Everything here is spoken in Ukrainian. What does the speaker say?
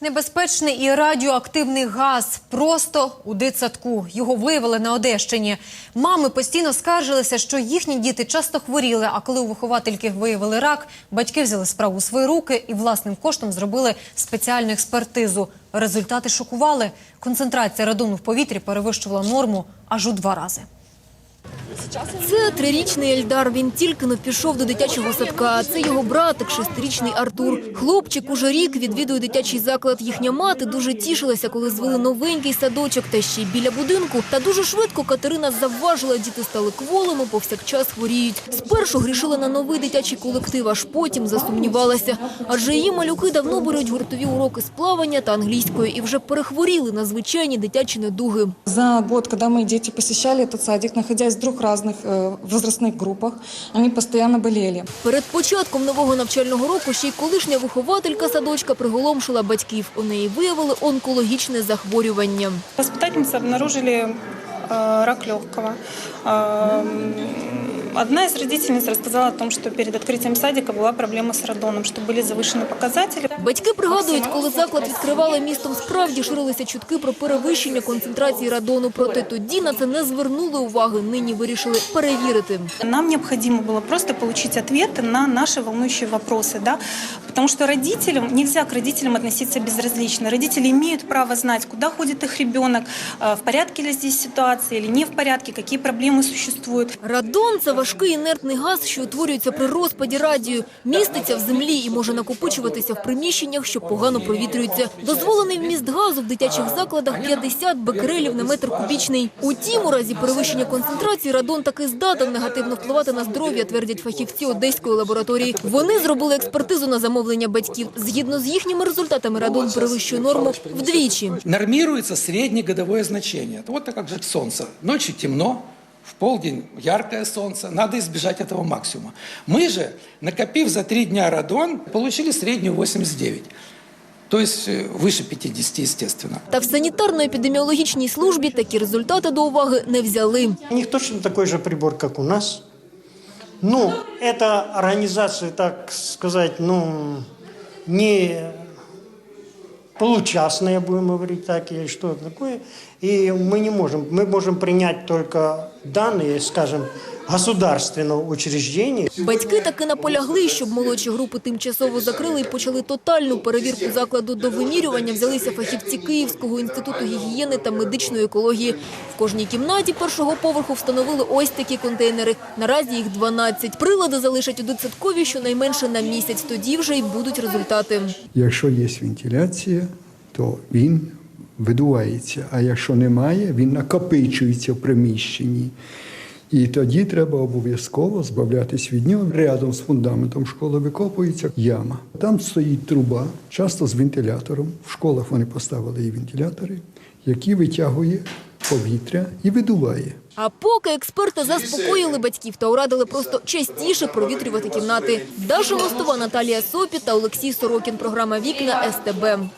Небезпечний і радіоактивний газ просто у дитсадку. Його виявили на Одещині. Мами постійно скаржилися, що їхні діти часто хворіли. А коли у виховательки виявили рак, батьки взяли справу у свої руки і власним коштом зробили спеціальну експертизу. Результати шокували. Концентрація радону в повітрі перевищувала норму аж у два рази. Це трирічний Ельдар. Він тільки но пішов до дитячого садка. Це його братик, шестирічний Артур. Хлопчик уже рік відвідує дитячий заклад. Їхня мати дуже тішилася, коли звели новенький садочок та ще й біля будинку. Та дуже швидко Катерина завважила, діти стали кволими, повсякчас хворіють. Спершу грішила на новий дитячий колектив, аж потім засумнівалася. Адже її малюки давно беруть гуртові уроки з плавання та англійської і вже перехворіли на звичайні дитячі недуги. За год, когда мои дети посещали этот садик, находясь в двух разных э, возрастных группах, они постоянно болели. Перед початком нового навчального року ще й колишня вихователька садочка приголомшила батьків. У неї виявили онкологічне захворювання. Воспитательницы обнаружили э, рак легкого. Э, Одна из родительниц рассказала о том, что перед открытием садика была проблема с радоном, что были завышены показатели. Батьки пригадують, коли заклад відкривали містом, справді ширилися чутки про перевищення концентрації радону. Проте тоді на це не звернули уваги. Нині вирішили перевірити. Нам необходимо было просто получить ответы на наши волнующие вопросы, да, потому что родителям, нельзя к родителям относиться безразлично. Родители имеют право знать, куда ходит их ребенок, э, в порядке ли здесь ситуация или не в порядке, какие проблемы существуют. Радон – це важкий інертний газ, що утворюється при розпаді радію, міститься в землі і може накопичуватися в приміщеннях, що погано провітрюються. Дозволений вміст газу в дитячих закладах 50 бекерелів на метр кубічний. Утім, у разі перевищення концентрації радон таки здатен негативно впливати на здоров'я, твердять фахівці Одеської лабораторії. Вони зробили експертизу на замовлення батьків. Згідно з їхніми результатами, радон перевищує норму вдвічі. Нормируется среднегодовое значение. Это вот так как же солнце. Ночью темно, в полдень яркое солнце. Надо избежать этого максимума. Мы же, накопив за три дня радон, получили среднюю 89. То есть э, выше 50, естественно. Та в санітарно-епідеміологічній службі такі результати до уваги не взяли. У них точно такой же прибор, как у нас. Ну, это организация, так сказать, ну, не получастная, будем говорить так, или что такое. И мы не можем, мы можем принять только данные, скажем, государственного учреждения. Батьки таки наполягли, щоб молодші групи тимчасово закрили і почали тотальну перевірку закладу. До вимірювання взялися фахівці Київського інституту гігієни та медичної екології. В кожній кімнаті першого поверху встановили ось такі контейнери. Наразі їх 12. Прилади залишать у дитсадкові щонайменше на місяць. Тоді вже й будуть результати. Якщо є вентиляція, то він видувається, а якщо немає, він накопичується в приміщенні. І тоді треба обов'язково збавлятись від нього. Рядом з фундаментом школи викопується яма. Там стоїть труба, часто з вентилятором. В школах вони поставили і вентилятори, які витягує повітря і видуває. А поки експерти заспокоїли батьків та урадили просто частіше провітрювати кімнати. Даша Мостова, Наталія Сопі та Олексій Сорокін. Програма «Вікна СТБ».